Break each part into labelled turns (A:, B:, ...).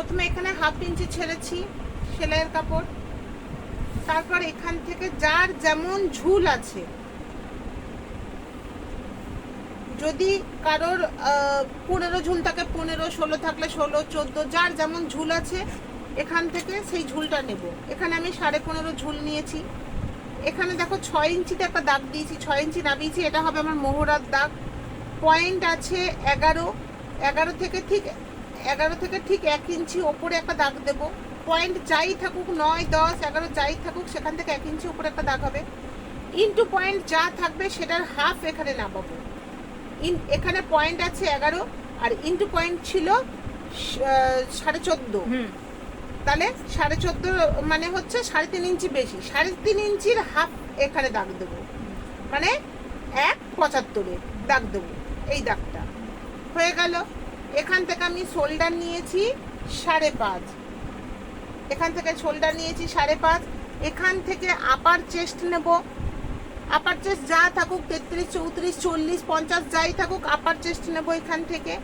A: প্রথমে এখানে half inch ছেড়েছি সেলাইয়ের কাপড়। তারপর এখান থেকে যার যেমন ঝুল আছে, যদি কারোর পনেরো ঝুল থাকে পনেরো, ষোলো থাকলে ষোলো, চোদ্দ, যার যেমন ঝুল আছে, এখান থেকে সেই ঝুলটা নেব। এখানে আমি সাড়ে পনেরো ঝুল নিয়েছি। এখানে দেখো ছয় ইঞ্চিতে একটা দাগ দিয়েছি, ছয় ইঞ্চি নামিয়েছি, এটা হবে আমার মোহরার দাগ। পয়েন্ট আছে এগারো এগারো থেকে ঠিক এগারো থেকে ঠিক এক ইঞ্চি ওপরে একটা দাগ দেবো। পয়েন্ট যাই থাকুক নয় দশ এগারো যাই থাকুক সেখান থেকে এক ইঞ্চি উপরে একটা দাগ হবে। ইন্টু পয়েন্ট যা থাকবে সেটার হাফ এখানে নামাবো। ইন এখানে পয়েন্ট আছে এগারো আর ইন্টু পয়েন্ট ছিল সাড়ে চোদ্দ।
B: হুম।
A: তাহলে সাড়ে চোদ্দ মানে হচ্ছে সাড়ে তিন ইঞ্চি বেশি। সাড়ে তিন ইঞ্চির হাফ এখানে দাগ দেবো। মানে এক পঁচাত্তরে দাগ দেবো। এই দাগটা। হয়ে গেল। এখান থেকে আমি শোল্ডার নিয়েছি সাড়ে পাঁচ। এখান থেকে শোল্ডার নিয়েছি সাড়ে পাঁচ। এখান থেকে আপার চেস্ট নেব। আপার চেস্ট যা থাকুক, তেত্রিশ, চৌত্রিশ, চল্লিশ, পঞ্চাশ, যাই থাকুক আপার চেস্ট নেব এখান থেকে।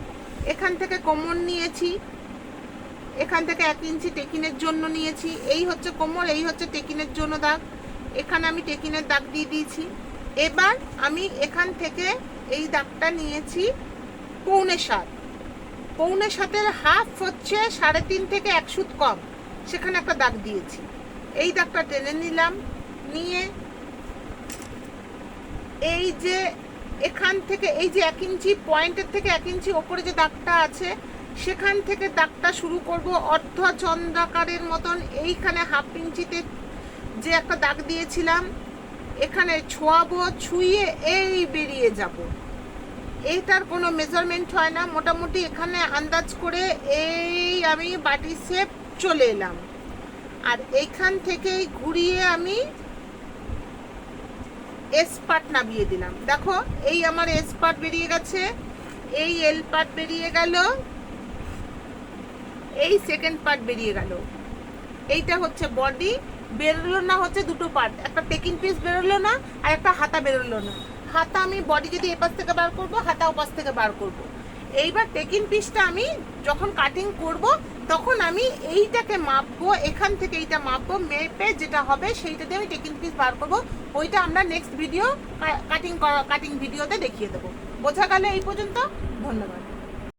A: এখান থেকে কোমর নিয়েছি। এখান থেকে এক ইঞ্চি টেকিনের জন্য নিয়েছি। এই হচ্ছে কোমর, এই হচ্ছে টেকিনের জন্য দাগ। এখানে আমি টেকিনের দাগ দিয়ে দিয়েছি। এবার আমি এখান থেকে এই দাগটা নিয়েছি পৌনে সাত পৌনে সাতের হাফ হচ্ছে সাড়ে তিন থেকে এক সুত কম। সেখানে একটা দাগ দিয়েছি। এই দাগটা টেনে নিলাম, নিয়ে এই যে এখান থেকে, এই যে এক ইঞ্চি, পয়েন্টের থেকে এক ইঞ্চি ওপরে যে দাগটা আছে, সেখান থেকে দাগটা শুরু করব চন্দ্রাকারের মতন। এইখানে হাফ ইঞ্চিতে যে একটা দাগ দিয়েছিলাম, এখানে ছোঁয়াবো, ছুঁয়ে এই বেরিয়ে যাব। এইটার কোনো মেজারমেন্ট হয় না। মোটামুটি এখানে আন্দাজ করে এই আমি বাটি শেপ চলে এলাম। আর এইখান থেকেই ঘুরিয়ে আমি এস পার্ট নামিয়ে দিলাম। দেখো, এই আমার এস পার্ট বেরিয়ে গেছে, এই এল পার্ট বেরিয়ে গেল, এই সেকেন্ড পার্ট বেরিয়ে গেল। এইটা হচ্ছে বডি বেরোলো না হচ্ছে দুটো পার্ট একটা টেকিং পিস বেরোলো না, আর একটা হাতা বেরোলো না। হাতা আমি বডি যদি এপাশ থেকে বার করব, হাতা ওপাশ থেকে বার করব। এইবার টেকিং পিসটা আমি যখন কাটিং করব, তখন আমি এইটাকে মাপবো, এখান থেকে এইটা মাপবো, মেপে যেটা হবে সেইটাতে আমি টেকিং পিস বার করব। ওইটা আমরা নেক্সট ভিডিও কাটিং কাটিং ভিডিওতে দেখিয়ে দেবো। বোঝা গেল এই পর্যন্ত? ধন্যবাদ।